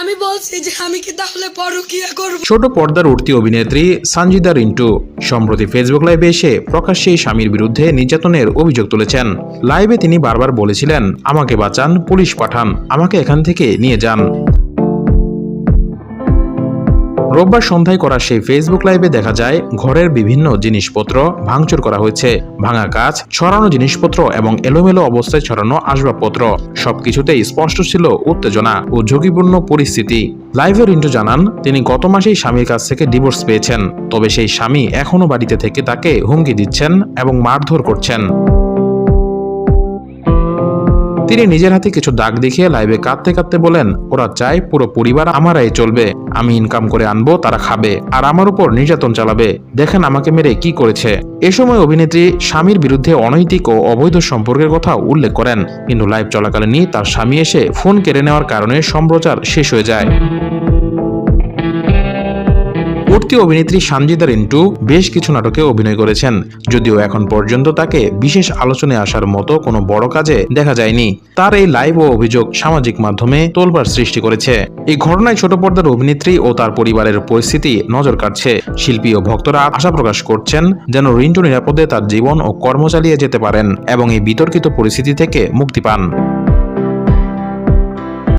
আমি বলছি যে আমি কি তাহলে পরকিয়া করব? ছোট পর্দার উঠতি অভিনেত্রী সঞ্জিদা রিন্টু সম্প্রতি ফেসবুক লাইভে এসে প্রকাশ্যে স্বামীর বিরুদ্ধে নির্যাতনের অভিযোগ তুলেছেন। লাইভে তিনি বারবার বলেছিলেন, আমাকে বাঁচান, পুলিশ পাঠান, আমাকে এখান থেকে নিয়ে যান। রোববার সন্ধ্যায় করা সেই ফেসবুক লাইভে দেখা যায়, ঘরের বিভিন্ন জিনিসপত্র ভাঙচুর করা হয়েছে। ভাঙা কাজ, ছড়ানো জিনিসপত্র এবং এলোমেলো অবস্থায় ছড়ানো আসবাবপত্র। সবকিছুতেই স্পষ্ট ছিল উত্তেজনা ও ঝুঁকিপূর্ণ পরিস্থিতি। লাইভে রিন্টু জানান, তিনি গত মাসেই স্বামীর কাছ থেকে ডিভোর্স পেয়েছেন। তবে সেই স্বামী এখনও বাড়িতে থেকে তাকে হুমকি দিচ্ছেন এবং মারধর করছেন। তিনি নিজের হাতে কিছু দাগ দেখিয়ে লাইভে কাঁদতে কাঁদতে বলেন, ওরা চায় পুরো পরিবার আমারাই চলবে। আমি ইনকাম করে আনব, তারা খাবে, আর আমার উপর নির্যাতন চালাবে। দেখেন আমাকে মেরে কি করেছে। এ সময় অভিনেত্রী স্বামীর বিরুদ্ধে অনৈতিক ও অবৈধ সম্পর্কের কথা উল্লেখ করেন, কিন্তু লাইভ চলাকালীনই তার স্বামী এসে ফোন কেড়ে নেওয়ার কারণে সম্প্রচার শেষ হয়ে যায়। উঠতি অভিনেত্রী সানজিদা রিন্টু বেশ কিছু নাটকে অভিনয় করেছেন। যদিও এখন পর্যন্ত তাকে বিশেষ আলোচনায় আসার মতো কোনো বড় কাজে দেখা যায়নি। তার এই লাইভ ও অভিযোগ সামাজিক মাধ্যমে তোলবার সৃষ্টি করেছে। এই ঘটনায় ছোট পর্দার অভিনেত্রী ও তার পরিবারের পরিস্থিতি নজর কাটছে শিল্পী ও ভক্তরা আশা প্রকাশ করছেন যেন রিন্টু নিরাপদে তার জীবন ও কর্ম চালিয়ে যেতে পারেন এবং এই বিতর্কিত পরিস্থিতি থেকে মুক্তি পান।